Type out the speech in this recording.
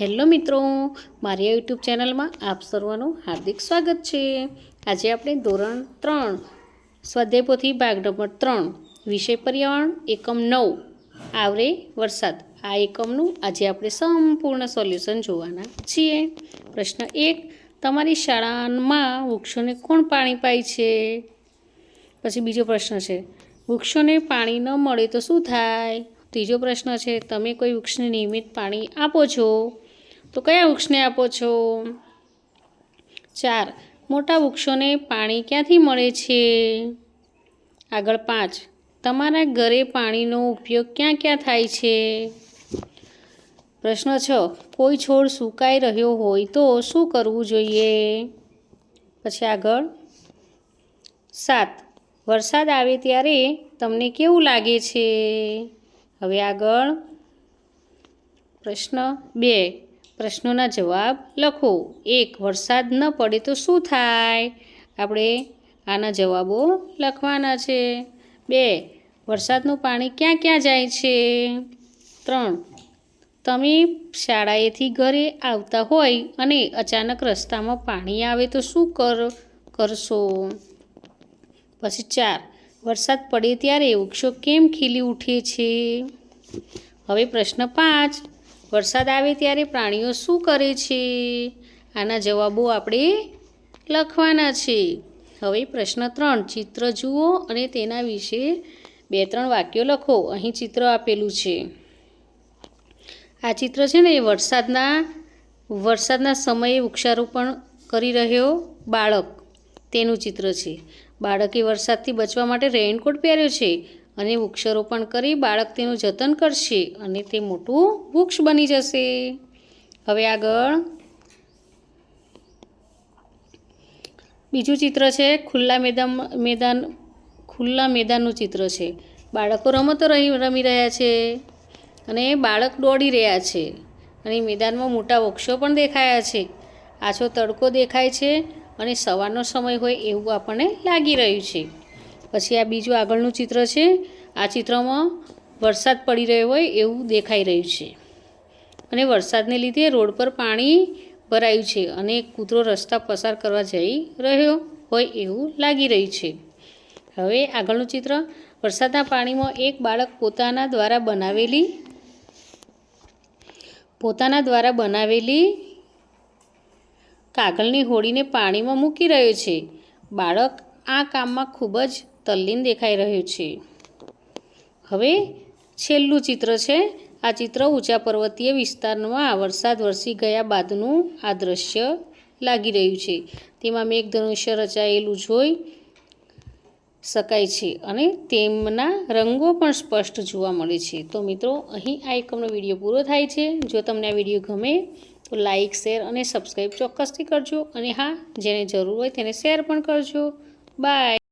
Hello મિત્રો, મારી YouTube ચેનલમાં આપ સર્વનું હાર્દિક સ્વાગત છે. આજે આપણે ધોરણ ત્રણ સ્વાધ્યાય પોથી ભાગ નંબર ત્રણ, વિષય પર્યાવરણ, એકમ નવ, આવરે વરસાદ. આ એકમનું આજે આપણે સંપૂર્ણ સોલ્યુશન જોવાના છીએ. પ્રશ્ન એક, તમારી શાળામાં વૃક્ષોને કોણ પાણી પાય છે? પછી બીજો પ્રશ્ન છે, વૃક્ષોને પાણી ન મળે તો શું થાય? ત્રીજો પ્રશ્ન છે, તમે કોઈ વૃક્ષને નિયમિત પાણી આપો છો? તો કયા વૃક્ષને આપો છો? ચાર. મોટા વૃક્ષોને પાણી ક્યાંથી મળે છે? આગળ પાંચ. તમારા ઘરે પાણીનો ઉપયોગ ક્યાં ક્યાં થાય છે? પ્રશ્ન છ. કોઈ છોડ સુકાઈ રહ્યો હોય તો શું કરવું જોઈએ? પછી આગળ. સાત. વરસાદ આવે ત્યારે તમને કેવું લાગે છે? હવે આગળ. પ્રશ્ન બે. પ્રશ્નોના જવાબ લખો. એક, વરસાદ ન પડે તો શું થાય? આપણે આના જવાબો લખવાના છે. બે, વરસાદનું પાણી ક્યાં ક્યાં જાય છે? ત્રણ, તમે શાળાએથી ઘરે આવતા હોય અને અચાનક રસ્તામાં પાણી આવે તો શું કર, કરશો? પછી ચાર, વરસાદ પડે ત્યારે વૃક્ષો કેમ ખીલી ઉઠે છે? હવે પ્રશ્ન પાંચ વરસાદ આવે ત્યારે પ્રાણીઓ શું કરે છે? આના જવાબો આપણે લખવાના છે. હવે પ્રશ્ન ત્રણ, ચિત્ર જુઓ અને તેના વિશે બે ત્રણ વાક્યો લખો. અહીં ચિત્ર આપેલું છે. આ ચિત્ર છે ને એ વરસાદના વરસાદના સમયે વૃક્ષારોપણ કરી રહ્યો બાળક. તેનું ચિત્ર છે. બાળકે વરસાદથી બચવા માટે રેઇનકોટ પહેર્યો છે. અને વૃક્ષારોપણ કરી બાળક તેનું જતન કરશે અને તે મોટું વૃક્ષ બની જશે. હવે આગળ. બીજું ચિત્ર છે ખુલ્લા મેદાન મેદાન, ખુલ્લા મેદાનનું ચિત્ર છે. બાળકો રમતો રહી, રમી રહ્યા છે અને બાળક દોડી રહ્યા છે અને મેદાનમાં મોટા વૃક્ષો પણ દેખાયા છે. આછો તડકો દેખાય છે અને સવારનો સમય હોય એવું આપણને લાગી રહ્યું છે. પછી આ બીજું આગળનું ચિત્ર છે. આ ચિત્રમાં વરસાદ પડી રહ્યો હોય એવું દેખાઈ રહ્યું છે. અને વરસાદને લીધે રોડ પર પાણી ભરાયું છે અને કૂતરો રસ્તા પસાર કરવા જઈ રહ્યો હોય એવું લાગી રહ્યું છે. હવે આગળનું ચિત્ર. વરસાદના પાણીમાં એક બાળક પોતાના દ્વારા બનાવેલી પોતાના દ્વારા બનાવેલી કાગળની હોડીને પાણીમાં મૂકી રહ્યો છે. બાળક આ કામમાં ખૂબ જ તલ્લીન દેખાઈ રહ્યું છે. હવે છેલ્લું ચિત્ર છે. આ ચિત્ર ઊંચા પર્વતીય વિસ્તારમાં વરસાદ વરસી ગયા બાદનું આ દ્રશ્ય લાગી રહ્યું છે. તેમાં મેઘધનુષ્ય રચાયેલું જોઈ શકાય છે અને તેમના રંગો પણ સ્પષ્ટ જોવા મળે છે. તો મિત્રો, અહીં આ એકમનો વીડિયો પૂરો થાય છે. જો તમને આ વીડિયો ગમે, તો લાઇક શેર અને સબસ્ક્રાઈબ ચોક્કસથી કરજો. અને હા, જેને જરૂર હોય તેને શેર પણ કરજો. બાય.